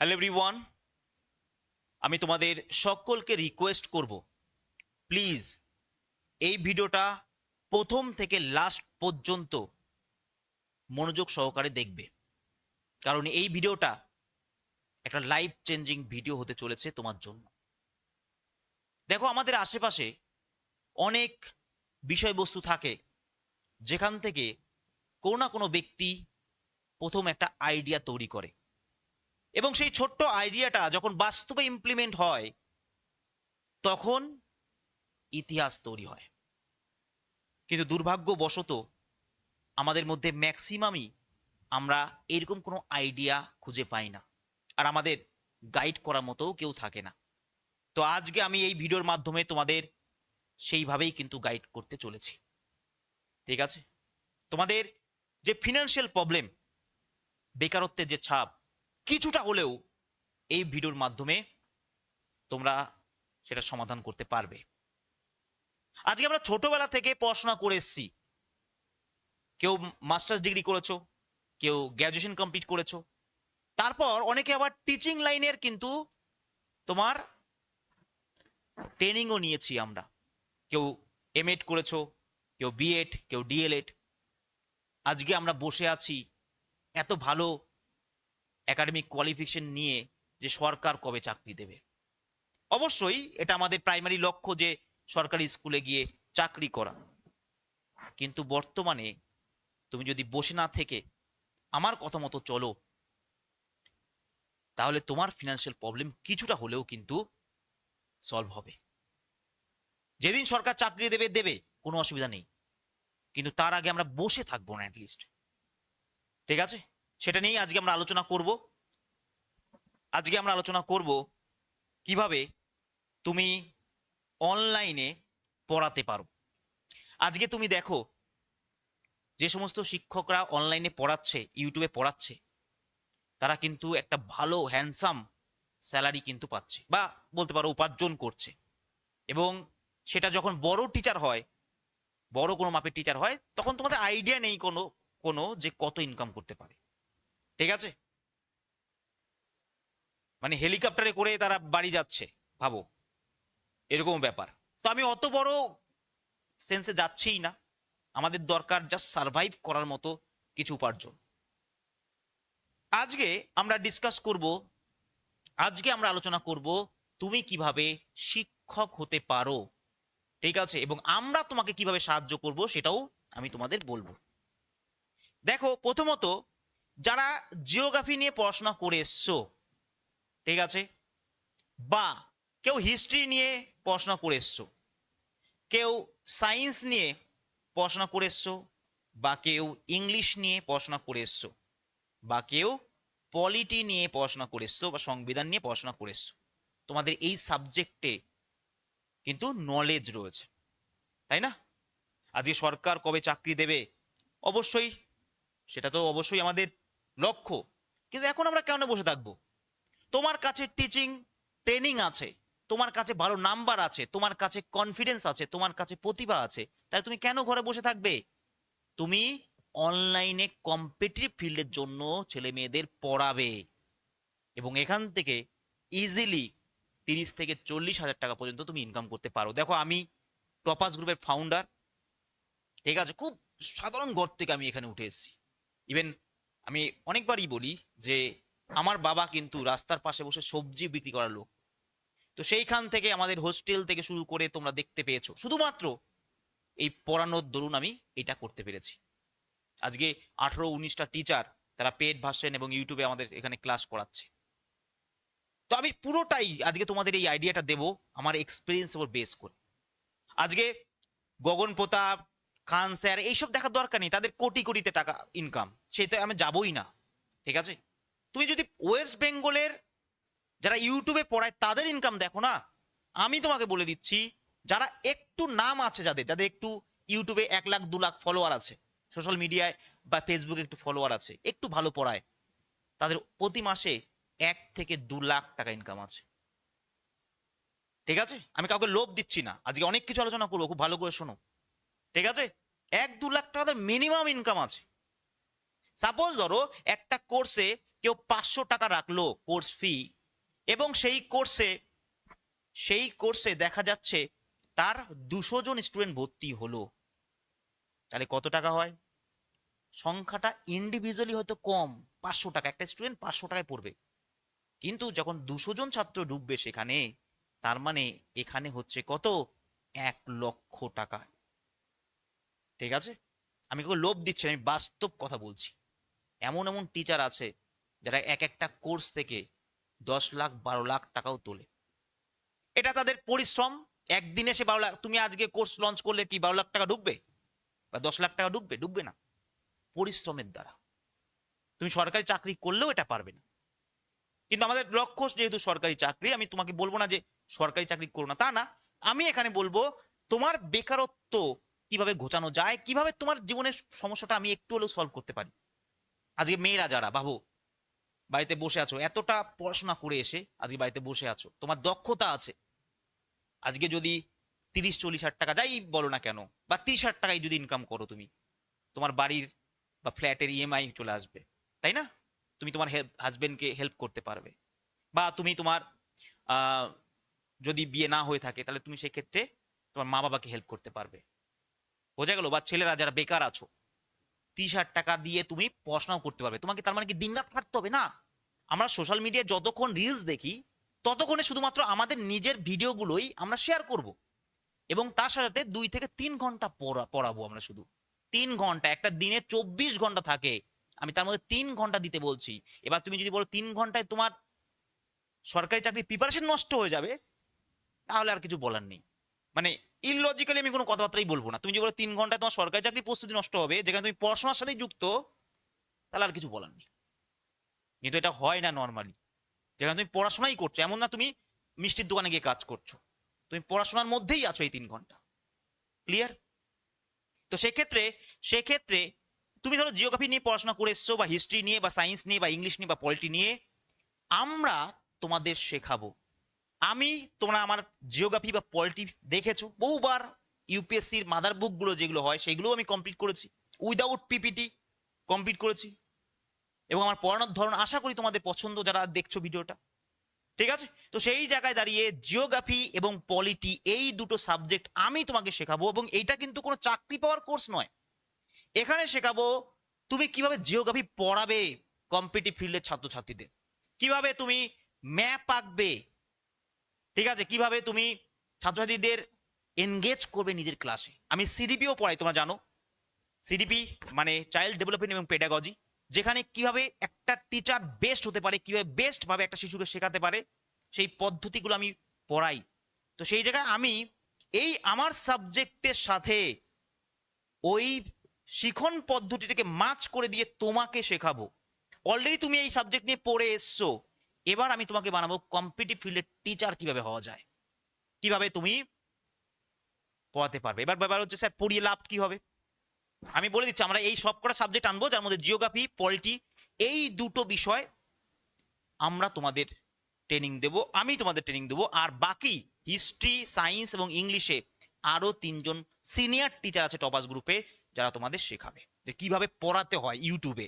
Hello everyone আমি তোমাদের সকলকে রিকোয়েস্ট করব প্লিজ এই ভিডিওটা প্রথম থেকে লাস্ট পর্যন্ত মনোযোগ সহকারে দেখবে। কারণ এই ভিডিওটা একটা লাইফ চেঞ্জিং ভিডিও হতে চলেছে তোমার জন্য। দেখো, আমাদের আশেপাশে অনেক বিষয়বস্তু থাকে, যেখান থেকে কোনো না কোনো ব্যক্তি প্রথম একটা আইডিয়া তৈরি করে। এবং সেই ছোট্ট আইডিয়াটা যখন বাস্তবে ইমপ্লিমেন্ট হয়, তখন ইতিহাস তৈরি হয়। কিন্তু দুর্ভাগ্যবশত আমাদের মধ্যে ম্যাক্সিমামই আমরা এরকম কোনো আইডিয়া খুঁজে পাই না। আর আমাদের গাইড করার মতোও কেউ থাকে না। তো আজকে আমি এই ভিডিওর মাধ্যমে তোমাদের সেইভাবেই কিন্তু গাইড করতে চলেছি। ঠিক আছে? তোমাদের যে ফিনান্সিয়াল প্রবলেম বেকারত্বের যে ছাপ কিছুটা হলেও এই ভিডিওর মাধ্যমে তোমরা সেটা সমাধান করতে পারবে। আজকে আমরা ছোটবেলা থেকে পড়াশোনা করে এসেছি। কেউ মাস্টার্স ডিগ্রি করেছ, কেউ গ্র্যাজুয়েশন কমপ্লিট করেছ। তারপর অনেকে আবার টিচিং লাইনের কিন্তু তোমার ট্রেনিংও নিয়েছি আমরা। কেউ এমএড করেছ, কেউ বিএড, কেউ ডিএলএড। আজকে আমরা বসে আছি, এত ভালো একাডেমিক কোয়ালিফিকেশন নিয়ে যে সরকার কবে চাকরি দেবে। অবশ্যই এটা আমাদের প্রাইমারি লক্ষ্য যে সরকারি স্কুলে গিয়ে চাকরি করা। কিন্তু বর্তমানে তুমি যদি বসে না থেকে আমার কথা মতো চলো, তাহলে তোমার ফিনান্সিয়াল প্রবলেম কিছুটা হলেও কিন্তু সলভ হবে। যেদিন সরকার চাকরি দেবে দেবে, কোনো অসুবিধা নেই। কিন্তু তার আগে আমরা বসে থাকব না অ্যাটলিস্ট ঠিক আছে? সেটা নিয়েই আজকে আমরা আলোচনা করব। আজকে আমরা আলোচনা করব কীভাবে তুমি অনলাইনে পড়াতে পারো। আজকে তুমি দেখো যে সমস্ত শিক্ষকরা অনলাইনে পড়াচ্ছে, ইউটিউবে পড়াচ্ছে, তারা কিন্তু একটা ভালো হ্যান্ডসাম স্যালারি কিন্তু পাচ্ছে বা বলতে পারো উপার্জন করছে। এবং সেটা যখন বড় টিচার হয়, বড় কোনো মাপের টিচার হয়, তখন তোমাদের আইডিয়া নেই কোনো কোনো যে কত ইনকাম করতে পারে। ঠিক আছে? মানে হেলিকপ্টারে করে তারা বাড়ি যাচ্ছে, ভাবো। এরকম ব্যাপার। তো আমি অত বড় সেন্সে যাচ্ছিই না। আমাদের দরকার জাস্ট সার্ভাইভ করার মতো কিছু উপার্জন। আজকে আমরা ডিসকাস করব, আজকে আমরা আলোচনা করব তুমি কীভাবে শিক্ষক হতে পারো। ঠিক আছে? এবং আমরা তোমাকে কীভাবে সাহায্য করব সেটাও আমি তোমাদের বলব। দেখো, প্রথমত যারা জিওগ্রাফি নিয়ে পড়াশোনা করে এসছো, ঠিক আছে? বা কেউ হিস্ট্রি নিয়ে পড়াশোনা করে এসছো, কেউ সায়েন্স নিয়ে পড়াশোনা করে এসছো, বা কেউ ইংলিশ নিয়ে পড়াশোনা করে এসছো, বা কেউ পলিটি নিয়ে পড়াশোনা করে এসছো, বা সংবিধান নিয়ে পড়াশোনা করে এসছো, তোমাদের এই সাবজেক্টে কিন্তু নলেজ রয়েছে, তাই না? আজকে সরকার কবে চাকরি দেবে? অবশ্যই, সেটা তো অবশ্যই আমাদের লক্ষ্য। কিন্তু এখন আমরা কেন বসে থাকব? তোমার কাছে টিচিং ট্রেনিং আছে, তোমার কাছে ভালো নাম্বার আছে, তোমার কাছে কনফিডেন্স আছে, তোমার কাছে প্রতিভা আছে, তাই তুমি কেন ঘরে বসে থাকবে? তুমি অনলাইনে কম্পিটিটিভ ফিল্ডের জন্য ছেলে মেয়েদের পড়াবে। এবং এখান থেকে ইজিলি তিরিশ থেকে চল্লিশ হাজার টাকা পর্যন্ত তুমি ইনকাম করতে পারো। দেখো, আমি টপাস গ্রুপের ফাউন্ডার ঠিক আছে? খুব সাধারণ ঘর থেকে আমি এখানে উঠে এসেছি। ইভেন আমি অনেকবারই বলি যে, আমার বাবা কিন্তু রাস্তার পাশে বসে সবজি বিক্রি করার লোক। তো সেইখান থেকে আমাদের হোস্টেল থেকে শুরু করে তোমরা দেখতে পেয়েছ। শুধুমাত্র এই পড়ানোর দরুন আমি এটা করতে পেরেছি। আজকে আঠারো, উনিশটা টিচার তারা পেট ভার্সন এবং ইউটিউবে আমাদের এখানে ক্লাস করাচ্ছে। তো আমি পুরোটাই আজকে তোমাদের এই আইডিয়াটা দেব আমার এক্সপিরিয়েন্স ওপর বেস করে। আজকে গগন প্রতাপ খান স্যার এইসব দেখার দরকার নেই। তাদের কোটি কোটিতে টাকা ইনকাম সেটা আমি যাবই না। ঠিক আছে? তুমি যদি ওয়েস্ট বেঙ্গলের যারা ইউটিউবে পড়ায়, তাদের ইনকাম দেখো না? আমি তোমাকে বলে দিচ্ছি, যারা একটু নাম আছে যাদের যাদের একটু ইউটিউবে এক লাখ, দু লাখ ফলোয়ার আছে সোশ্যাল মিডিয়ায় বা ফেসবুকে একটু ফলোয়ার আছে, একটু ভালো পড়ায়, তাদের প্রতি মাসে এক থেকে দু লাখ টাকা ইনকাম আছে। ঠিক আছে? আমি কাউকে লোভ দিচ্ছি না। আজকে অনেক কিছু আলোচনা করব, খুব ভালো করে শোনো। ঠিক আছে? এক দু লাখ টাকা মিনিমাম ইনকাম আছে। সাপোজ ধরো, একটা কোর্সে কেউ পাঁচশো টাকা রাখল কোর্স ফি এবং সেই কোর্সে সেই কোর্সে দেখা যাচ্ছে তার দুশো জন স্টুডেন্ট ভর্তি হলো। তাহলে কত টাকা হয়? সংখ্যাটা ইন্ডিভিজুয়ালি হয়তো কম, পাঁচশো টাকা। একটা স্টুডেন্ট পাঁচশো টাকায় পড়বে। কিন্তু যখন দুশো জন ছাত্র ডুববে সেখানে, তার মানে এখানে হচ্ছে কত? এক লক্ষ টাকা। ঠিক আছে? আমি কেউ লোভ দিচ্ছি আমি বাস্তব কথা বলছি। এমন এমন টিচার আছে যারা এক একটা কোর্স থেকে দশ লাখ, বারো লাখ টাকাও তোলে। এটা তাদের পরিশ্রম। একদিনে সে বারো লাখ, তুমি আজকে কোর্স লঞ্চ করলে কি বারো লাখ টাকা ঢুকবে? বা দশ লাখ টাকা ঢুকবে? ঢুকবে না। পরিশ্রমের দ্বারা। তুমি সরকারি চাকরি করলেও এটা পারবে না। কিন্তু আমাদের লক্ষ্য যেহেতু সরকারি চাকরি, আমি তোমাকে বলব না যে সরকারি চাকরি করো না, তা না। আমি এখানে বলব, তোমার বেকারত্ব কীভাবে ঘোচানো যায়, কীভাবে তোমার জীবনের সমস্যাটা আমি একটু হলেও সলভ করতে পারি? আজকে মেয়েরা যারা ভাবো বাড়িতে বসে আছো, এতটা পড়াশোনা করে এসে আজকে বাড়িতে বসে আছো, তোমার দক্ষতা আছে। আজকে যদি তিরিশ, চল্লিশ হাজার টাকা, যাই বলো না কেন, বা তিরিশ হাজার টাকায় যদি ইনকাম করো তুমি, তোমার বাড়ির বা ফ্ল্যাটের ইএমআই চলে আসবে, তাই না? তুমি তোমার হেল্প হাজবেন্ডকে হেল্প করতে পারবে। বা তুমি তোমার যদি বিয়ে না হয়ে থাকে, তাহলে তুমি সেক্ষেত্রে তোমার মা বাবাকে হেল্প করতে পারবে। বোঝা গেল, বা ছেলেরা যারা বেকার আছো, তিরিশ হাজার টাকা দিয়ে তুমি পড়াশোনাও করতে পারবে। তোমাকে তার মানে কি দিনরাত খাটতে হবে? না। আমরা সোশ্যাল মিডিয়ায় যতক্ষণ রিলস দেখি, ততক্ষণে শুধুমাত্র আমাদের নিজের ভিডিওগুলোই আমরা শেয়ার করব। এবং তার সাথে দুই থেকে তিন ঘণ্টা পড়া, পড়াবো আমরা শুধু। তিন ঘণ্টা, একটা দিনে চব্বিশ ঘণ্টা থাকে। আমি তার মধ্যে তিন ঘণ্টা দিতে বলছি। এবার তুমি যদি বলো তিন ঘন্টায় তোমার সরকারি চাকরি প্রিপারেশন নষ্ট হয়ে যাবে, তাহলে আর কিছু বলার নেই। মানে ইললজিক্যালি আমি কোনো কথাবার্তাই বলব না। তুমি যদি বলো তিন ঘন্টায় তোমার সরকারি চাকরি প্রস্তুতি নষ্ট হবে, যেখানে তুমি পড়াশোনার সাথেই যুক্ত, তাহলে আর কিছু বলার নেই। কিন্তু এটা হয় না নর্মালি যেখানে তুমি পড়াশোনাই করছ, এমন না তুমি মিষ্টির দোকানে গিয়ে কাজ করছ। তুমি পড়াশোনার মধ্যেই আছো এই তিন ঘণ্টা। ক্লিয়ার তো সেক্ষেত্রে সেক্ষেত্রে তুমি ধরো জিওগ্রাফি নিয়ে পড়াশোনা করে এসছো, বা হিস্ট্রি নিয়ে, বা সায়েন্স নিয়ে, বা ইংলিশ নিয়ে, বা পলিটি নিয়ে, আমরা তোমাদের শেখাবো। আমি, তোমরা আমার জিওগ্রাফি বা পলিটি দেখেছ, বহুবার ইউপিএসসির মাদার বুকগুলো যেগুলো হয় সেগুলো আমি কমপ্লিট করেছি। উইদাউট পিপিটি কমপ্লিট করেছি। এবং আমার পড়ানোর ধরন আশা করি তোমাদের পছন্দ, যারা দেখছ ভিডিওটা। ঠিক আছে? তো সেই জায়গায় দাঁড়িয়ে জিওগ্রাফি এবং পলিটি এই দুটো সাবজেক্ট আমি তোমাকে শেখাবো, এবং এইটা কিন্তু কোনো চাকরি পাওয়ার কোর্স নয়। এখানে শেখাবো, তুমি কীভাবে জিওগ্রাফি পড়াবে কম্পিটিভ ফিল্ডের ছাত্রছাত্রীদের? কীভাবে তুমি ম্যাপ আঁকবে? ঠিক আছে, কীভাবে তুমি ছাত্রছাত্রীদের এনগেজ করবে নিজের ক্লাসে আমি সিডিপিও পড়াই, তোমরা জানো। সিডিপি মানে চাইল্ড ডেভেলপমেন্ট এবং পেডাগজি যেখানে কীভাবে একটা টিচার বেস্ট হতে পারে, কীভাবে বেস্ট ভাবে একটা শিশুকে শেখাতে পারে, সেই পদ্ধতিগুলো আমি পড়াই। তো সেই জায়গায় আমি এই আমার সাবজেক্টের সাথে ওই শিখন পদ্ধতিটাকে মাছ করে দিয়ে তোমাকে শেখাবো। অলরেডি তুমি এই সাবজেক্ট নিয়ে পড়ে এসছো। এবার আমি তোমাকে বানাবো কম্পিটিভ ফিল্ডের টিচার কীভাবে হওয়া যায়। কীভাবে তুমি পড়াতে পারবে। এবার ব্যাপার হচ্ছে স্যার পড়িয়ে লাভ কি হবে? আমি বলে দিচ্ছি, আমরা এই সব কটা সাবজেক্ট আনব, যার মধ্যে জিওগ্রাফি পলিটি এই দুটো বিষয় আমরা তোমাদের ট্রেনিং দেব, আমি তোমাদের ট্রেনিং দেবো, আর বাকি হিস্ট্রি সায়েন্স এবং ইংলিশে আরও তিনজন সিনিয়র টিচার আছে টপাস গ্রুপে যারা তোমাদের শেখাবে। যে কীভাবে পড়াতে হয় ইউটিউবে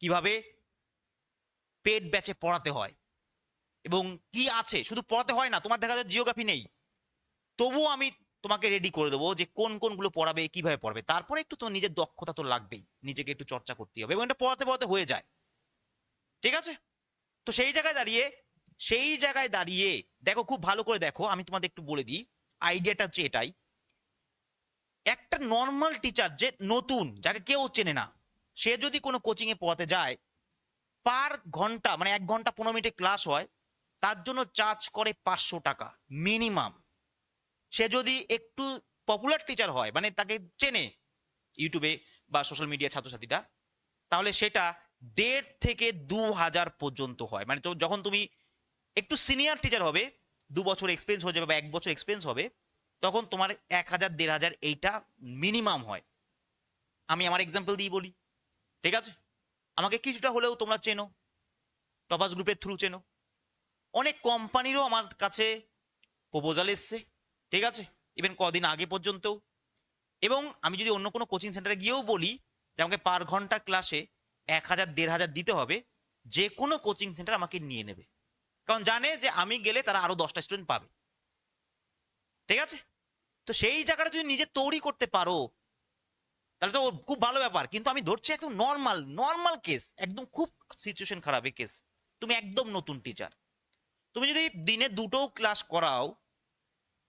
কীভাবে পেড ব্যাচে পড়াতে হয় এবং কি আছে? শুধু পড়াতে হয় না, তোমার দেখা যায় জিওগ্রাফি নেই। তবুও আমি তোমাকে রেডি করে দেবো যে কোন কোনগুলো পড়াবে, কীভাবে পড়াবে। তারপরে একটু তোমার নিজের দক্ষতা তো লাগবেই। নিজেকে একটু চর্চা করতে হবে এবং এটা পড়াতে পড়াতে হয়ে যায়। ঠিক আছে? তো সেই জায়গায় দাঁড়িয়ে, সেই জায়গায় দাঁড়িয়ে, দেখো খুব ভালো করে দেখো, আমি তোমাদের একটু বলে দিই আইডিয়াটা হচ্ছে এটাই। একটা নর্মাল টিচার যে নতুন, যাকে কেউ চেনে না, সে যদি কোনো কোচিং এ পড়াতে যায় পার ঘণ্টা মানে এক ঘণ্টা পনেরো মিনিটে ক্লাস হয় তার জন্য চার্জ করে পাঁচশো টাকা মিনিমাম সে যদি একটু পপুলার টিচার হয় মানে তাকে চেনে ইউটিউবে বা সোশ্যাল মিডিয়া ছাত্রছাত্রীরা, তাহলে সেটা দেড় থেকে দু হাজার পর্যন্ত হয়। মানে যখন তুমি একটু সিনিয়র টিচার হবে, দু বছর এক্সপিরিয়েন্স হয়ে যাবে বা এক বছর এক্সপিরিয়েন্স হবে, তখন তোমার এক হাজার, দেড় হাজার এইটা মিনিমাম হয়। আমি আমার এক্সাম্পল দিয়ে বলি, ঠিক আছে? আমাকে কিছুটা হলেও তোমরা চেনো টপাস গ্রুপের থ্রু চেনো। অনেক কোম্পানিরও আমার কাছে প্রপোজাল এসছে, ঠিক আছে? ইভেন কদিন আগে পর্যন্তও। এবং আমি যদি অন্য কোনো কোচিং সেন্টারে গিয়েও বলি যে আমাকে পার ঘণ্টা ক্লাসে এক হাজার, দেড় হাজার দিতে হবে, যে কোনো কোচিং সেন্টার আমাকে নিয়ে নেবে। কারণ জানে যে আমি গেলে তারা আরও দশটা স্টুডেন্ট পাবে। ঠিক আছে? তো সেই জায়গাটা যদি নিজে তৈরি করতে পারো, তাহলে তো খুব ভালো ব্যাপার। কিন্তু আমি ধরছি একদম নর্মাল নর্মাল কেস একদম খুব সিচুয়েশন খারাপ কেস তুমি একদম নতুন টিচার তুমি যদি দিনে দুটো ক্লাস করাও,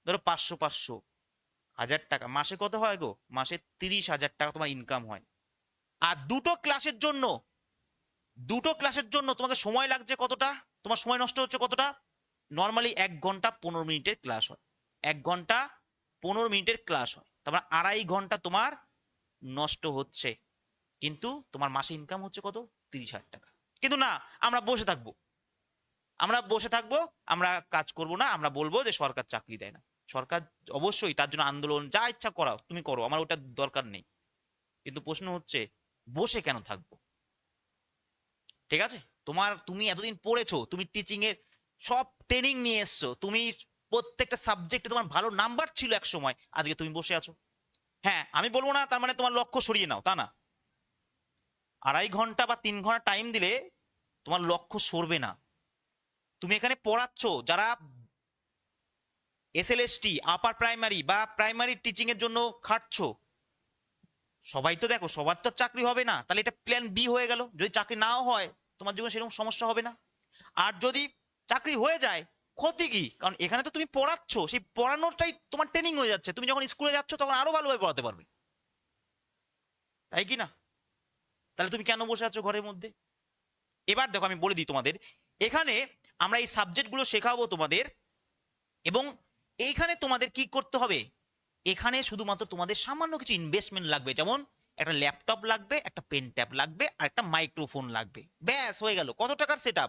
ধরো পাঁচশো পাঁচশো, হাজার টাকা, মাসে কত হয় গো? মাসে তিরিশ হাজার টাকা তোমার ইনকাম হয়। আর দুটো ক্লাসের জন্য, দুটো ক্লাসের জন্য তোমাকে সময় লাগছে কতটা? তোমার সময় নষ্ট হচ্ছে কতটা? নর্মালি এক ঘণ্টা পনেরো মিনিটের ক্লাস হয়। এক ঘণ্টা পনেরো মিনিটের ক্লাস হয়। তারপর আড়াই ঘণ্টা তোমার নষ্ট হচ্ছে। কিন্তু তোমার মাসে ইনকাম হচ্ছে কত? তিরিশ হাজার টাকা। কিন্তু না, আমরা বসে থাকব। আমরা বসে থাকব, আমরা কাজ করব না, আমরা বলব যে সরকার চাকরি দেয় না। সরকার অবশ্যই তার জন্য আন্দোলন, যা ইচ্ছা করাও, তুমি করো, আমার ওটা দরকার নেই। কিন্তু প্রশ্ন হচ্ছে, বসে কেন থাকব? ঠিক আছে? তোমার, তুমি এতদিন পড়েছো, তুমি টিচিং এর সব ট্রেনিং নিয়ে এসছো, তুমি প্রত্যেকটা সাবজেক্টে তোমার ভালো নাম্বার ছিল এক সময়, আজকে তুমি বসে আছো। হ্যাঁ আমি বলব না, তার মানে তোমার লক্ষ্য সরিয়ে নাও, তা না। আড়াই ঘণ্টা বা তিন ঘণ্টা টাইম দিলে তোমার লক্ষ্য সরবে না। তুমি এখানে পড়াচ্ছ, যারা এসএলএসটি আপার প্রাইমারি বা প্রাইমারি টিচিং এর জন্য খাটছো, সবাই তো দেখো, সবার তো চাকরি হবে না। তাহলে এটা প্ল্যান বি হয়ে গেল। যদি চাকরি নাও হয়, তোমার জীবনে সেরকম সমস্যা হবে না। আর যদি চাকরি হয়ে যায়, ক্ষতি কি? কারণ এখানে তো তুমি পড়াচ্ছ, সেই পড়ানোটাই তোমার ট্রেনিং হয়ে যাচ্ছে। তুমি যখন স্কুলে যাচ্ছ, তখন আরও ভালোভাবে পড়াতে পারবে। তাই কি না? তাহলে তুমি কেন বসে আছো ঘরের মধ্যে? এবার দেখো, আমি বলে দিই তোমাদের এখানে আমরা এই সাবজেক্টগুলো শেখাবো তোমাদের এবং এইখানে তোমাদের কি করতে হবে? এখানে শুধুমাত্র তোমাদের সামান্য কিছু ইনভেস্টমেন্ট লাগবে। যেমন একটা ল্যাপটপ লাগবে, একটা পেন ট্যাপ লাগবে, আর একটা মাইক্রোফোন লাগবে। ব্যাস, হয়ে গেল। কত টাকার সেট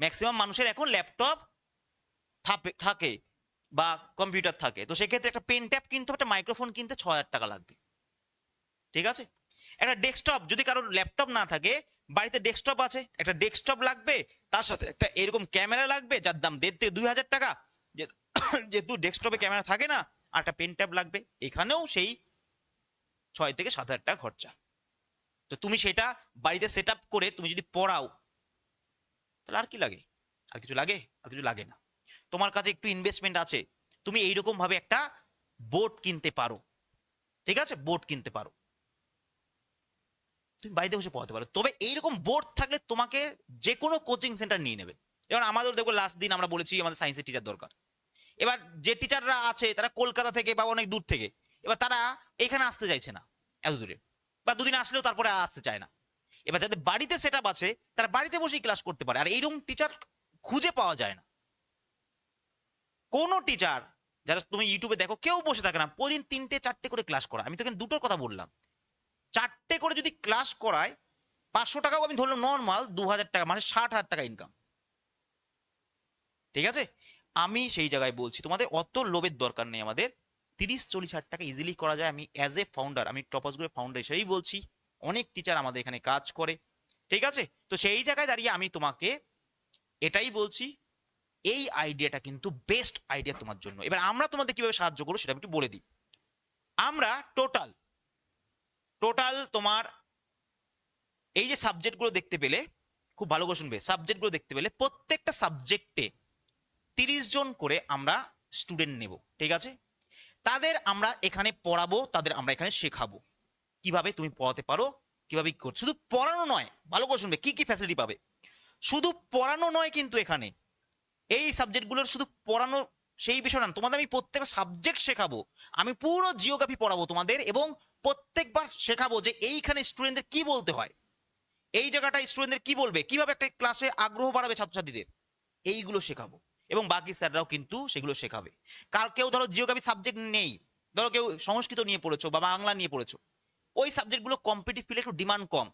ম্যাক্সিমাম মানুষের এখন ল্যাপটপ থাকে বা কম্পিউটার থাকে। তো সেক্ষেত্রে একটা পেন ট্যাপ কিনতে একটা মাইক্রোফোন কিনতে ছ হাজার টাকা লাগবে। ঠিক আছে? একটা ডেস্কটপ যদি কারোর ল্যাপটপ না থাকে, বাড়িতে ডেস্কটপ আছে, একটা ডেস্কটপ লাগবে, তার সাথে একটা এরকম ক্যামেরা লাগবে, যার দাম দেড় থেকে দুই হাজার টাকা। যেহেতু ডেস্কটপে ক্যামেরা থাকে না, আর একটা পেন ট্যাব লাগবে, এখানেও সেই ছয় থেকে সাত হাজার টাকা খরচা। তো তুমি সেটা বাড়িতে সেট করে তুমি যদি পড়াও, তাহলে আর কি লাগে? আর কিছু লাগে? আর কিছু লাগে না। তোমার কাছে একটু ইনভেস্টমেন্ট আছে, তুমি এইরকম ভাবে একটা বোর্ড কিনতে পারো। ঠিক আছে? বোর্ড কিনতে পারো। তুমি বাড়িতে বসে পড়াতে পারো। তবে এইরকম বোর্ড থাকলে তোমাকে যে কোনো কোচিং সেন্টার নিয়ে নেবে। যেমন আমাদের দেখব লাস্ট দিন আমরা বলেছি আমাদের সায়েন্সের টিচার দরকার। এবার যে টিচাররা আছে, তারা কলকাতা থেকে বা অনেক দূর থেকে, এবার তারা এখানে আসতে চাইছে না এত দূরে। বা দুদিন আসলেও তারপরে আসতে চায় না। এবার যাদের বাড়িতে সেট আছে, তারা বাড়িতে বসেই ক্লাস করতে পারে। আর এইরকম টিচার খুঁজে পাওয়া যায় না। কোনো টিচার যারা তুমি ইউটিউবে দেখো, কেউ বসে থাকে না। প্রতিদিন তিনটে, চারটে করে ক্লাস করা। আমি তো এখানে দুটোর কথা বললাম। চারটে করে যদি ক্লাস করায়, পাঁচশো টাকাও আমি ধরলাম নর্মাল দু হাজার টাকা মানে ষাট হাজার টাকা ইনকাম ঠিক আছে? আমি সেই জায়গায় বলছি, তোমাদের অত লোভের দরকার নেই আমাদের। তিরিশ, চল্লিশ হাজার টাকা ইজিলি করা যায়। আমি অ্যাজ এ ফাউন্ডার আমি টপাস গ্রুপের ফাউন্ডার হিসেবেই বলছি। অনেক টিচার আমাদের এখানে কাজ করে। ঠিক আছে? তো সেই জায়গায় দাঁড়িয়ে আমি তোমাকে এটাই বলছি, এই আইডিয়াটা কিন্তু বেস্ট আইডিয়া তোমার জন্য। এবার আমরা তোমাদের কীভাবে সাহায্য করব সেটা একটু বলে দিই। আমরা টোটাল টোটাল তোমার এই যে সাবজেক্টগুলো দেখতে পেলে, খুব ভালো করে শুনবে সাবজেক্টগুলো দেখতে পেলে প্রত্যেকটা সাবজেক্টে তিরিশ জন করে আমরা স্টুডেন্ট নেব, ঠিক আছে? তাদের আমরা এখানে পড়াবো, তাদের আমরা এখানে শেখাবো। কীভাবে তুমি পড়াতে পারো, কীভাবে কি শুধু পড়ানো নয়, ভালো করে শুনবে কি কি ফ্যাসিলিটি পাবে? শুধু পড়ানো নয় কিন্তু এখানে। এই সাবজেক্টগুলোর শুধু পড়ানো সেই বিষয় না, তোমাদের আমি প্রত্যেকটা সাবজেক্ট শেখাবো। আমি পুরো জিওগ্রাফি পড়াবো তোমাদের এবং প্রত্যেকবার শেখাবো যে এইখানে স্টুডেন্টদের কি বলতে হয়। এই জায়গাটা স্টুডেন্টদের কি বলবে? কীভাবে একটা ক্লাসে আগ্রহ বাড়াবে ছাত্রছাত্রীদের? এইগুলো শেখাবো। এবং বাকি স্যাররাও কিন্তু সেগুলো শেখাবে। কার কেউ ধরো জিওগ্রাফি সাবজেক্ট নেই, ধরো কেউ সংস্কৃত নিয়ে পড়েছো বা বাংলা নিয়ে পড়েছো, ওই সাবজেক্টগুলো কম্পিটিভ ফিল্ডে একটু ডিমান্ড কম।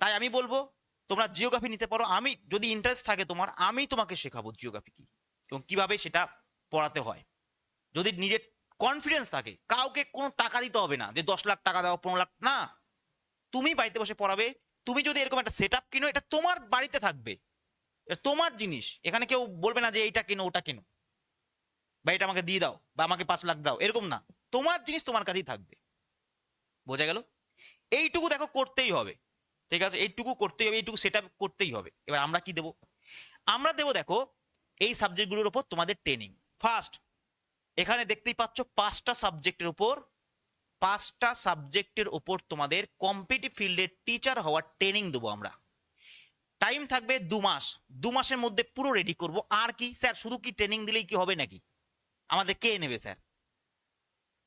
তাই আমি বলব, তোমরা জিওগ্রাফি নিতে পারো, আমি যদি ইন্টারেস্ট থাকে তোমার, আমি তোমাকে শেখাবো জিওগ্রাফি কি এবং কীভাবে সেটা পড়াতে হয়। যদি নিজের কনফিডেন্স থাকে, কাউকে কোনো টাকা দিতে হবে না যে দশ লাখ টাকা দাও, পনেরো লাখ, না। তুমি বাড়িতে বসে পড়াবে, তুমি যদি এরকম একটা সেট আপ কিনো, এটা তোমার বাড়িতে থাকবে। এটা তোমার জিনিস। এখানে কেউ বলবে না যে এইটা কেনো, ওটা কেনো। বা এটা আমাকে দিয়ে দাও, বা আমাকে পাঁচ লাখ দাও, এরকম না। তোমার জিনিস তোমার কাছেই থাকবে। বোঝা গেল? এইটুকু দেখো করতেই হবে। ঠিক আছে? এইটুকু করতেই হবে, এইটুকু সেট আপ করতেই হবে। এবার আমরা কি দেব? আমরা দেব, দেখো, এই সাবজেক্টগুলোর উপর তোমাদের ট্রেনিং ফার্স্ট এখানে দেখতেই পাচ্ছ পাঁচটা সাবজেক্টের উপর, পাঁচটা সাবজেক্টের উপর তোমাদের কম্পিটিভ ফিল্ডের টিচার হওয়ার ট্রেনিং দেবো আমরা। টাইম থাকবে দু মাস। দু মাসের মধ্যে পুরো রেডি করব। আর কি? স্যার, শুধু কি ট্রেনিং দিলেই কি হবে নাকি? আমাদের কে নেবে, স্যার?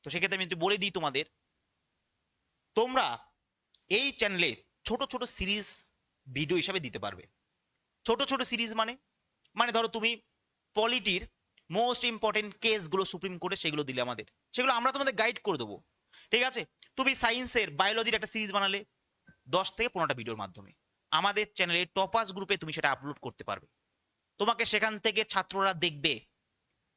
তো সেক্ষেত্রে আমি একটু বলে দিই তোমাদের। তোমরা এই চ্যানেলে ছোট ছোট সিরিজ ভিডিও হিসাবে দিতে পারবে। ছোট ছোট সিরিজ মানে? মানে ধরো তুমি পলিটির মোস্ট ইম্পর্টেন্ট কেসগুলো সুপ্রিম কোর্টে সেগুলো দিলে আমাদের। সেগুলো আমরা তোমাদের গাইড করে দেবো। ঠিক আছে? তুমি সায়েন্সের বায়োলজির একটা সিরিজ বানালে দশ থেকে পনেরোটা ভিডিওর মাধ্যমে। আমাদের চ্যানেলে টপাস গ্রুপে তুমি সেটা আপলোড করতে পারবে। তোমাকে সেখান থেকে ছাত্ররা দেখবে।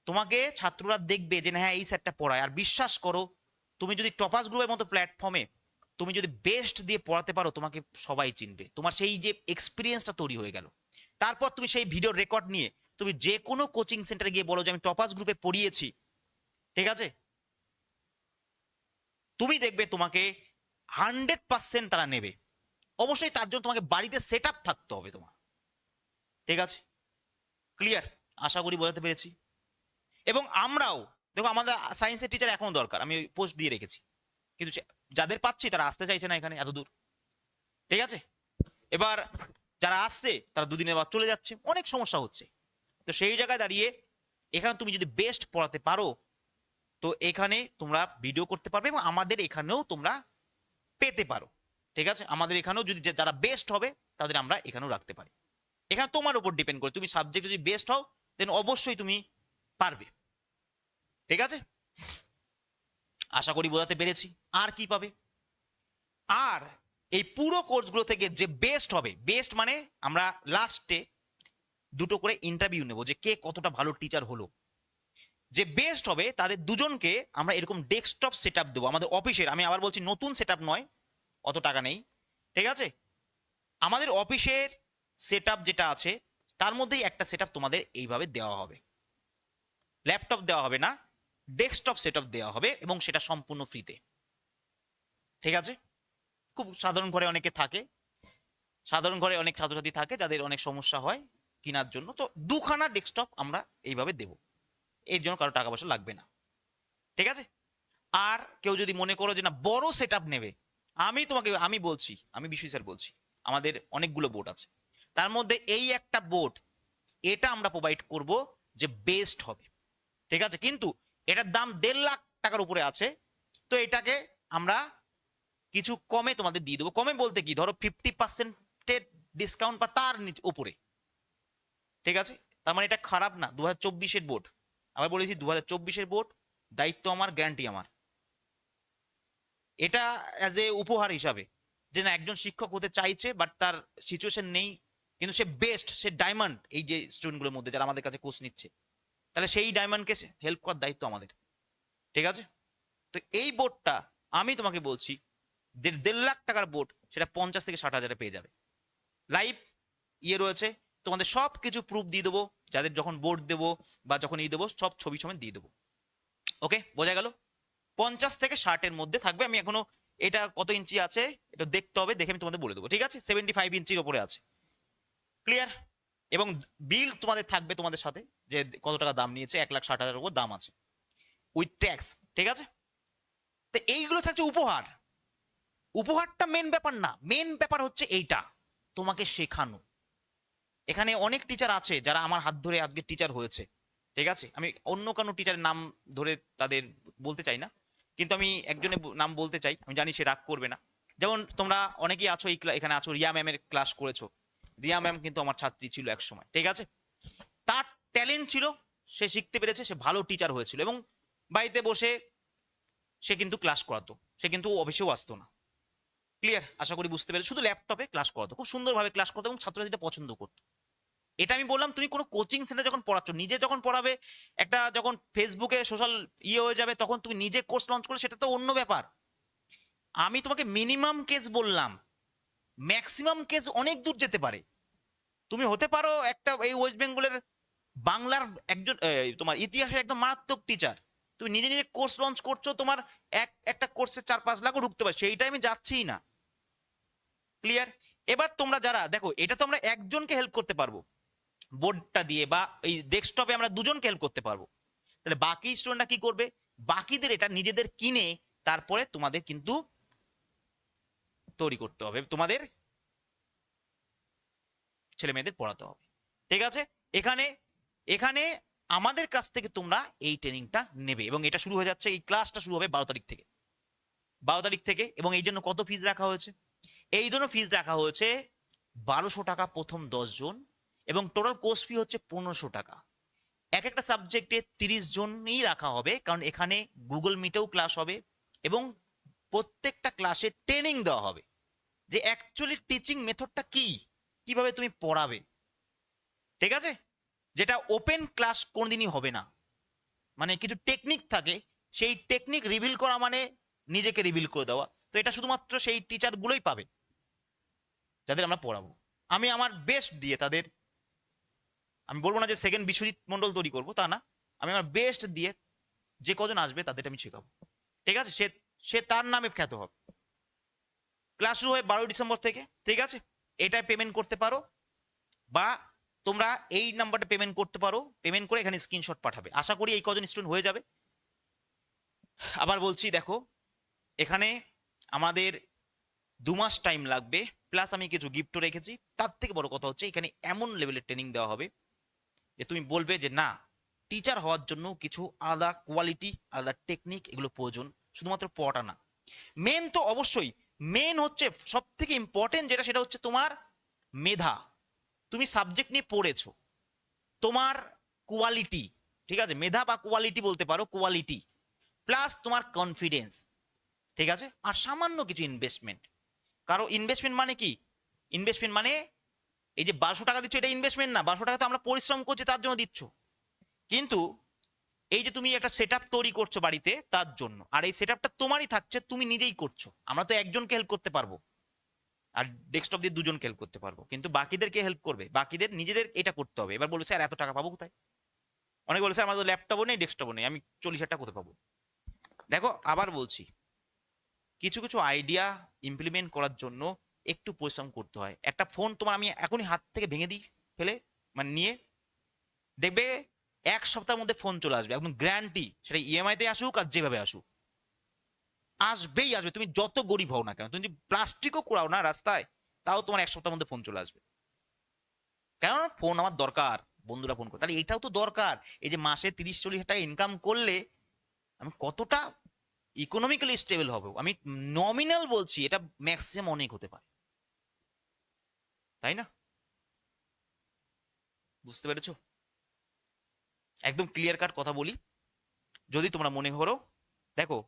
তোমাকে ছাত্ররা দেখবে যে, না হ্যাঁ এই স্যারটা পড়ায়। আর বিশ্বাস করো, তুমি যদি টপাস গ্রুপের মতো প্ল্যাটফর্মে তুমি যদি বেস্ট দিয়ে পড়াতে পারো, তোমাকে সবাই চিনবে। তোমার সেই যে এক্সপিরিয়েন্সটা তৈরি হয়ে গেল। তারপর তুমি সেই ভিডিও রেকর্ড নিয়ে তুমি যে কোনো কোচিং সেন্টারে গিয়ে বলো যে আমি টপাস গ্রুপে পড়িয়েছি, ঠিক আছে? তুমি দেখবে তোমাকে হান্ড্রেড পার্সেন্ট তারা নেবে। অবশ্যই তার জন্য তোমাকে বাড়িতে সেট আপ থাকতে হবে তোমার। ঠিক আছে? ক্লিয়ার আশা করি বোঝাতে পেরেছি। এবং আমরাও, দেখো আমাদের সায়েন্সের টিচার এখনও দরকার, আমি পোস্ট দিয়ে রেখেছি। কিন্তু যাদের পাচ্ছি তারা আসতে চাইছে না এখানে, এত দূর। ঠিক আছে? এবার যারা আসছে, তারা দুদিনের বাদ চলে যাচ্ছে, অনেক সমস্যা হচ্ছে। তো সেই জায়গায় দাঁড়িয়ে এখানে তুমি যদি বেস্ট পড়াতে পারো, তো এখানে তোমরা ভিডিও করতে পারবে এবং আমাদের এখানেও তোমরা পেতে পারো। ঠিক আছে? আমাদের এখানেও যদি যারা বেস্ট হবে, তাদের আমরা এখানেও রাখতে পারি। এখানে তোমার উপর ডিপেন্ড করে, তুমি সাবজেক্ট যদি বেস্ট হও দেন অবশ্যই তুমি পারবে। ঠিক আছে? আশা করি বোঝাতে পেরেছি। আর কি পাবে? আর এই পুরো কোর্সগুলো থেকে যে বেস্ট হবে বেস্ট মানে আমরা লাস্টে দুটো করে ইন্টারভিউ নেব যে কে কতটা ভালো টিচার হলো। যে বেস্ট হবে তাদের দুজনকে আমরা এরকম ডেস্কটপ সেট আপ দেবো। আমাদের অফিসের আমি আবার বলছি নতুন সেট নয়, অত টাকা নেই, ঠিক আছে? আমাদের অফিসের সেট যেটা আছে, তার মধ্যেই একটা সেট তোমাদের এইভাবে দেওয়া হবে। ল্যাপটপ দেওয়া হবে না ডেস্কটপ সেট দেওয়া হবে এবং সেটা সম্পূর্ণ ফ্রিতে ঠিক আছে? খুব সাধারণ ঘরে অনেকে থাকে। সাধারণ ঘরে অনেক ছাত্রছাত্রী থাকে, যাদের অনেক সমস্যা হয়। কেনার জন্য, তো দুখানা ডেস্কটপ আমরা এইভাবে দেব। এর জন্য কারও টাকা পয়সা লাগবে না। ঠিক আছে? আর কেউ যদি মনে করো যে, না, বড় সেট নেবে। আমি তোমাকে, আমি বলছি, আমি বিশ্ব স্যার বলছি, আমাদের অনেকগুলো বোর্ড আছে। তার মধ্যে এই একটা বোর্ড এটা আমরা প্রোভাইড করব যে বেস্ট হবে। ঠিক আছে? কিন্তু এটার দাম দেড় লাখ টাকার উপরে আছে, তো এটাকে আমরা কিছু কমে তোমাদের দিয়ে দেবো। কমে বলতে কি? ধরো ফিফটি পার্সেন্টের ডিসকাউন্ট বা তার উপরে। ঠিক আছে? তার মানে এটা খারাপ না। দু হাজার চব্বিশের বোর্ড আবার বলেছি দু হাজার চব্বিশের বোর্ড দায়িত্ব আমার গ্যারান্টি আমার। এটা অ্যাজ এ উপহার হিসাবে। যে না, একজন শিক্ষক হতে চাইছে বাট তার সিচুয়েশন নেই, কিন্তু সে বেস্ট সে ডায়মন্ড এই যে স্টুডেন্টগুলোর মধ্যে যারা আমাদের কাছে কোর্স নিচ্ছে। তাহলে সেই ডায়মন্ডকে হেল্প করার দায়িত্ব আমাদের। ঠিক আছে? তো এই বোর্ডটা আমি তোমাকে বলছি, দেড় লাখ টাকার বোর্ড সেটা পঞ্চাশ থেকে ষাট হাজারে পেয়ে যাবে। লাইভ ইয়ে রয়েছে তোমাদের সব কিছু প্রুফ দিয়ে দেবো, যাদের যখন বোর্ড দেবো বা যখন ই দেবো, সব ছবি সমেত দিয়ে দেবো। ওকে বোঝা গেল? পঞ্চাশ থেকে ষাটের মধ্যে থাকবে। আমি এখনও এটা কত ইঞ্চি আছে, এটা দেখতে হবে, দেখে আমি তোমাদের বলে দেবো। ঠিক আছে? সেভেন্টি ফাইভ ইঞ্চির ওপরে আছে। ক্লিয়ার এবং বিল তোমাদের থাকবে তোমাদের সাথে, যে কত টাকা দাম নিয়েছে, এক লাখ ষাট হাজার উপর দাম আছে। উইথ ট্যাক্স ঠিক আছে? তো এইগুলো থাকছে উপহার। উপহারটা মেন ব্যাপার না। মেন ব্যাপার হচ্ছে এইটা, তোমাকে শেখানো। এখানে অনেক টিচার আছে যারা আমার হাত ধরে আজকে টিচার হয়েছে। ঠিক আছে? আমি অন্য কোনো টিচারের নাম ধরে তাদের বলতে চাই না। কিন্তু আমি একজনের নাম বলতে চাই। আমি জানি সে রাগ করবে না। যেমন তোমরা অনেকেই আছো এই এখানে আছো, রিয়া ম্যামের ক্লাস করেছ। রিয়া ম্যাম কিন্তু আমার ছাত্রী ছিল এক সময় ঠিক আছে? তার ট্যালেন্ট ছিল, সে শিখতে পেরেছে, সে ভালো টিচার হয়েছিল এবং বাড়িতে বসে সে কিন্তু ক্লাস করাতো। সে কিন্তু অফিসেও আসতো না। ক্লিয়ার আশা করি বুঝতে পেরেছ? শুধু ল্যাপটপে ক্লাস করাতো। খুব সুন্দরভাবে ক্লাস করতো এবং ছাত্ররা যেটা পছন্দ করতো। এটা আমি বললাম, তুমি কোনো কোচিং সেন্টার যখন পড়াচ্ছ, নিজে যখন পড়াবে, একটা যখন ফেসবুকে সোশ্যাল ইয়ে হয়ে যাবে, তখন তুমি নিজে কোর্স লঞ্চ করলে, সেটা তো অন্য ব্যাপার। আমি তোমাকে মিনিমাম কেস বললাম ম্যাক্সিমাম কেস অনেক দূর যেতে পারে। তুমি হতে পারো একটা এই ওয়েস্ট বেঙ্গলের বাংলার একজন তোমার ইতিহাসের একদম মারাত্মক টিচার তুমি নিজে নিজে কোর্স লঞ্চ করছ, তোমার এক, একটা কোর্সে চার, পাঁচ লাখও ঢুকতে পারে সেইটাই আমি যাচ্ছিই না। ক্লিয়ার এবার তোমরা যারা, দেখো, এটা তো আমরা একজনকে হেল্প করতে পারব। বোর্ডটা দিয়ে বা এই ডেস্কটপে আমরা দুজনকে হেল্প করতে পারব। তাহলে বাকি স্টুডেন্টরা কি করবে? বাকিদের এটা নিজেদের কিনে তারপরে তোমাদের কিন্তু তৈরি করতে হবে। তোমাদের ছেলে মেয়েদের পড়াতে হবে। ঠিক আছে? এখানে এখানে আমাদের কাছ থেকে তোমরা এই ট্রেনিংটা নেবে এবং এটা শুরু হয়ে যাচ্ছে, এই ক্লাসটা শুরু হবে বারো তারিখ থেকে। বারো তারিখ থেকে এবং এই জন্য কত ফিজ রাখা হয়েছে? এই জন্য ফিজ রাখা হয়েছে বারোশো টাকা প্রথম দশ জন এবং টোটাল কোর্স ফি হচ্ছে পনেরোশো টাকা। এক একটা সাবজেক্টে তিরিশ জনই রাখা হবে, কারণ এখানে গুগল মিটেও ক্লাস হবে এবং প্রত্যেকটা ক্লাসে ট্রেনিং দেওয়া হবে। যে অ্যাকচুয়ালি টিচিং মেথডটা কি? কীভাবে তুমি পড়াবে? ঠিক আছে? যেটা ওপেন ক্লাস কোনদিনই হবে না। মানে কিছু টেকনিক থাকে, সেই টেকনিক রিভিল করা মানে নিজেকে রিভিল করে দেওয়া। তো এটা শুধুমাত্র সেই টিচারগুলোই পাবে, যাদের আমরা পড়াবো। আমি আমার বেস্ট দিয়ে তাদের আমি বলব না যে সেকেন্ড বিশ্বজিৎ মন্ডল তৈরি করব, তা না। আমি আমার বেস্ট দিয়ে যে কজন আসবে তাদের আমি শেখাবো। ঠিক আছে? সে সে তার নামে খ্যাত হবে। ক্লাস শুরু হয় বারোই ডিসেম্বর থেকে, ঠিক আছে? এটাই পেমেন্ট করতে পারো, বা তোমরা এই নাম্বারটা পেমেন্ট করতে পারো পেমেন্ট করে এখানে স্ক্রিনশট পাঠাবে। আশা করি এই কজন স্টুডেন্ট হয়ে যাবে। আবার বলছি, দেখো, এখানে আমাদের দু মাস টাইম লাগবে প্লাস আমি কিছু গিফটও রেখেছি। তার থেকে বড় কথা হচ্ছে, এখানে এমন লেভেলের ট্রেনিং দেওয়া হবে যে তুমি বলবে যে না টিচার হওয়ার জন্য কিছু আলাদা কোয়ালিটি আলাদা টেকনিক এগুলো প্রয়োজন, শুধুমাত্র পড়াটা না। মেন তো অবশ্যই মেন হচ্ছে সব থেকে ইম্পর্টেন্ট যেটা, সেটা হচ্ছে তোমার মেধা। তুমি সাবজেক্ট নিয়ে পড়েছো, তোমার কোয়ালিটি ঠিক আছে? মেধা বা কোয়ালিটি বলতে পারো কোয়ালিটি প্লাস তোমার কনফিডেন্স ঠিক আছে? আর সামান্য কিছু ইনভেস্টমেন্ট কারও ইনভেস্টমেন্ট মানে কি? ইনভেস্টমেন্ট মানে এই যে বারোশো টাকা দিচ্ছ, এটা ইনভেস্টমেন্ট না। বারোশো টাকা তো আমরা পরিশ্রম করছি, তার জন্য দিচ্ছ। কিন্তু এই যে তুমি একটা সেট তৈরি করছ বাড়িতে, তার জন্য। আর এই সেট তোমারই থাকছে, তুমি নিজেই করছ। আমরা তো একজনকে হেল্প করতে পারব। আর ডেস্কটপ দিয়ে দুজনকে হেল্প করতে পারব। কিন্তু বাকিদেরকে হেল্প করবে। বাকিদের, নিজেদের এটা করতে হবে। এবার বলবে, স্যার, এত টাকা পাবো কোথায়? অনেকে বলে স্যার, আমাদের ল্যাপটপও নেই ডেস্কটপও নেই। আমি চল্লিশ হাজার টাকা কোথায় পাবো? দেখো, আবার বলছি, কিছু কিছু আইডিয়া ইমপ্লিমেন্ট করার জন্য একটু পরিশ্রম করতে হয়। একটা ফোন তোমার আমি এখনই হাত থেকে ভেঙে দিই, ফেলে মানে নিয়ে, দেখবে এক সপ্তাহের মধ্যে ফোন চলে আসবে, একদম গ্যারান্টি সেটা ইএমআই তে আসুক আর যেভাবে আসুক। আসবেই আসবে, তুমি যত গরিব হও না কেন, তুমি যদি প্লাস্টিকও কুড়াও না রাস্তায়, তাও তোমার এক সপ্তাহের মধ্যে ফোন চলে আসবে। কেন ফোন আমার দরকার, বন্ধুরা ফোন করে, তাহলে এটাও তো দরকার, এই যে মাসে তিরিশ চল্লিশ টাকা ইনকাম করলে আমি কতটা ইকোনমিক্যালি স্টেবল হবে। আমি নমিনাল বলছি, এটা ম্যাক্সিমাম অনেক হতে পারে। তাই না? বুঝতে পেরেছ? একদম ক্লিয়ার কাট কথা বলি। যদি তোমরা মনে করো, দেখো,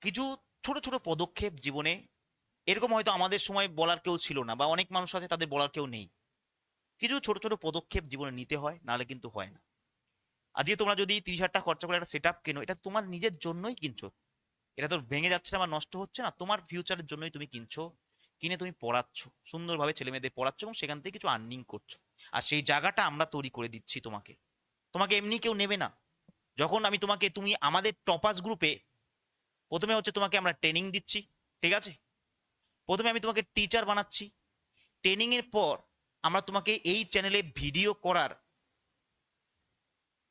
কিছু ছোট ছোট পদক্ষেপ জীবনে, এরকম হয়তো আমাদের সময় বলার কেউ ছিল না, বা অনেক মানুষ আছে, তাদের বলার কেউ নেই। কিছু ছোট ছোট পদক্ষেপ জীবনে নিতে হয়, নাহলে কিন্তু হয় না। আজকে তোমরা যদি তিরিশ হাজার টাকা খরচা করে একটা সেট আপ কেনো, এটা তোমার নিজের জন্যই কিনছো। এটা তো ভেঙে যাচ্ছে না বা নষ্ট হচ্ছে না, তোমার ফিউচারের জন্যই তুমি কিনছো, কিনে তুমি পড়াচ্ছ, সুন্দরভাবে ছেলে মেয়েদের পড়াচ্ছ এবং সেখান থেকে কিছু আর্নিং করছ। আর সেই জায়গাটা আমরা তৈরি করে দিচ্ছি তোমাকে। তোমাকে এমনি কেউ নেবে না। যখন আমি তোমাকে, তুমি আমাদের টপাস গ্রুপে প্রথমে হচ্ছে তোমাকে আমরা ট্রেনিং দিচ্ছি, ঠিক আছে? প্রথমে আমি তোমাকে টিচার বানাচ্ছি। ট্রেনিং এর পর আমরা তোমাকে এই চ্যানেলে ভিডিও করার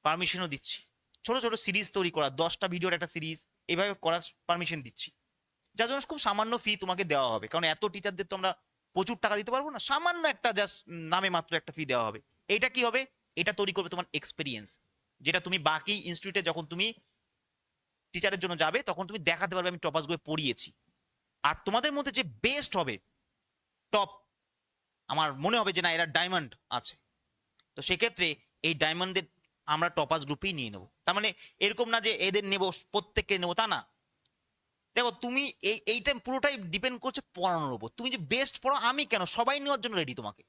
পারমিশনও দিচ্ছি। ছোট ছোট সিরিজ তৈরি করা, দশটা ভিডিওর একটা সিরিজ এভাবে করার পারমিশন দিচ্ছি। যার জন্য খুব সামান্য ফি তোমাকে দেওয়া হবে। কারণ এত টিচারদের তো আমরা প্রচুর টাকা দিতে পারব না, সামান্য একটা জাস্ট নামে মাত্র একটা ফি দেওয়া হবে। এইটা কি হবে? এটা তৈরি করবে তোমার এক্সপিরিয়েন্স যেটা তুমি বাকি ইনস্টিটিউটে যখন তুমি টিচারের জন্য যাবে, তখন তুমি দেখাতে পারবে আমি টপাসগুলো পড়িয়েছি। আর তোমাদের মধ্যে যে বেস্ট হবে টপ আমার মনে হবে যে না, এরা ডায়মন্ড আছে। তো সেক্ষেত্রে এই ডায়মন্ডদের আমরা টপাস গ্রুপেই নিয়ে নেব। তার মানে এরকম না যে এদের নেব, প্রত্যেককে নেব, তা না। দেখো, তুমি এই এইটা পুরোটাই ডিপেন্ড করছে পড়ানোর উপর। তুমি যে বেস্ট পড়ো, আমি কেন? সবাই নেওয়ার জন্য রেডি তোমাকে।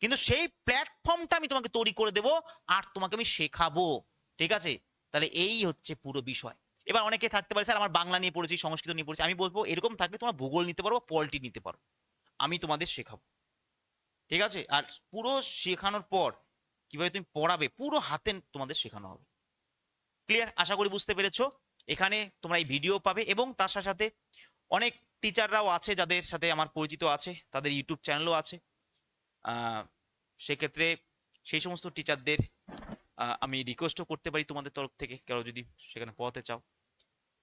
কিন্তু সেই প্ল্যাটফর্মটা আমি তোমাকে তৈরি করে দেবো আর তোমাকে আমি শেখাবো। ঠিক আছে? তাহলে এই হচ্ছে পুরো বিষয়। এবার অনেকে থাকতে পারে, স্যার, আমার বাংলা নিয়ে পড়েছি, সংস্কৃত নিয়ে পড়েছি, আমি বলব এরকম থাকলে তোমরা ভূগোল নিতে পারো পলিটি নিতে পারো। আমি তোমাদের শেখাবো। ঠিক আছে? আর পুরো শেখানোর পর কীভাবে তুমি পড়াবে, পুরো হাতে তোমাদের শেখানো হবে। ক্লিয়ার আশা করি বুঝতে পেরেছ। এখানে তোমরা এই ভিডিও পাবে এবং তার সাথে সাথে অনেক টিচাররাও আছে যাদের সাথে আমার পরিচিত আছে, তাদের ইউটিউব চ্যানেলও আছে। সেক্ষেত্রে সেই সমস্ত টিচারদের আমি রিকোয়েস্টও করতে পারি তোমাদের তরফ থেকে, কেউ যদি সেখানে পড়াতে চাও।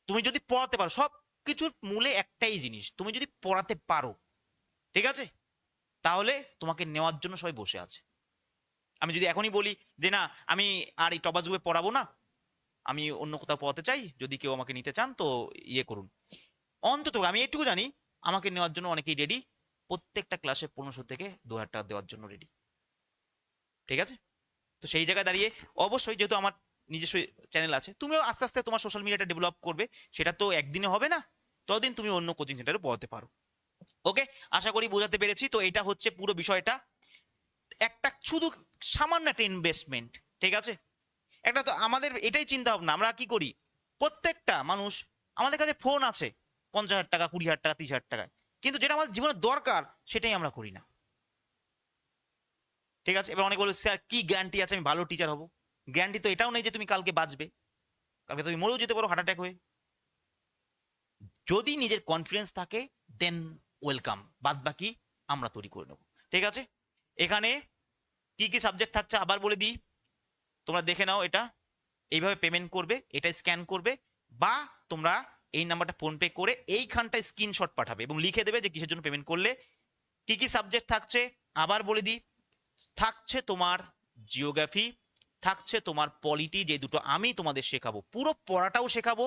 তুমি যদি পড়াতে পারো সব কিছুর মূলে একটাই জিনিস, তুমি যদি পড়াতে পারো, ঠিক আছে? তাহলে তোমাকে নেওয়ার জন্য সবাই বসে আছে। আমি যদি এখনই বলি যে না, আমি আর এই টপাস গ্রুপে পড়াবো না, আমি অন্য কোথাও পড়াতে চাই, যদি কেউ আমাকে নিতে চান তো ইয়ে করুন। অন্তত আমি এটুকু জানি, আমাকে নেওয়ার জন্য অনেকেই রেডি প্রত্যেকটা ক্লাসে পনেরোশো থেকে দু হাজার টাকা দেওয়ার জন্য রেডি ঠিক আছে? তো সেই জায়গায় দাঁড়িয়ে অবশ্যই যেহেতু আমার নিজস্ব চ্যানেল আছে, তুমিও আস্তে আস্তে তোমার সোশ্যাল মিডিয়াটা ডেভেলপ করবে, সেটা তো একদিনে হবে না, ততদিন তুমি অন্য কোচিং সেন্টারে পড়াতে পারো। ওকে আশা করি বোঝাতে পেরেছি, তো এটা হচ্ছে পুরো বিষয়টা। একটা শুধু সামান্য একটা ইনভেস্টমেন্ট ঠিক আছে? একটা তো আমাদের এটাই চিন্তা ভাবনা আমরা কি করি? প্রত্যেকটা মানুষ আমাদের কাছে ফোন আছে, পঞ্চাশ হাজার টাকা, কুড়ি হাজার টাকা, তিরিশ হাজার টাকা। কিন্তু যেটা আমাদের জীবনে দরকার, সেটাই আমরা করি না। ঠিক আছে? এবার অনেক বলবে স্যার, কি গ্যারান্টি আছে? আমি ভালো টিচার হব। গ্যারান্টি তো এটাও নেই যে তুমি কালকে বাঁচবে। কালকে তুমি মরেও যেতে পারো হার্ট অ্যাটাক হয়ে। যদি নিজের কনফিডেন্স থাকে দেন ওয়েলকাম বাদ বাকি আমরা তৈরি করে নেব। ঠিক আছে? এখানে কি কি সাবজেক্ট থাকছে আবার বলে দিই। তোমরা দেখে নাও এটা। এইভাবে পেমেন্ট করবে, এটা স্ক্যান করবে, বা তোমরা এই নাম্বারটা ফোন পে করে এইখানটায় স্ক্রিনশট পাঠাবে এবং লিখে দেবে যে কিসের জন্য পেমেন্ট করলে। কি কি সাবজেক্ট থাকছে আবার বলে দিই। থাকছে তোমার জিওগ্রাফি থাকছে তোমার পলিটি যে দুটো আমি তোমাদের শেখাবো। পুরো পড়াটাও শেখাবো,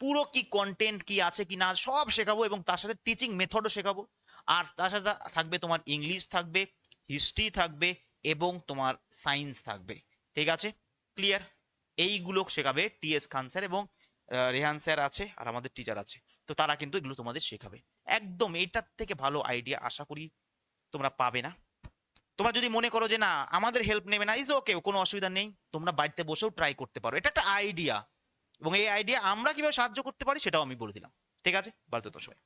পুরো কি কন্টেন্ট কি আছে কি না, সব শেখাবো এবং তার সাথে টিচিং মেথডও শেখাবো। আর তার সাথে থাকবে তোমার ইংলিশ থাকবে হিস্ট্রি থাকবে এবং তোমার সায়েন্স থাকবে। ঠিক আছে? ক্লিয়ার এইগুলো শেখাবে টিএস খান স্যার এবং রেহান স্যার আছে আর আমাদের টিচার আছে। তো তারা কিন্তু এগুলো তোমাদের শেখাবে। একদম এটার থেকে ভালো আইডিয়া আশা করি তোমরা পাবে না। তোমরা যদি মনে করো যে না, আমাদের হেল্প নেবে না ইজ ওকে কোনো অসুবিধা নেই। তোমরা বাড়িতে বসেও ট্রাই করতে পারো। এটা একটা আইডিয়া এবং এই আইডিয়া আমরা কীভাবে সাহায্য করতে পারি সেটাও আমি বলে দিলাম। ঠিক আছে? বাড়িতে তো সবাই।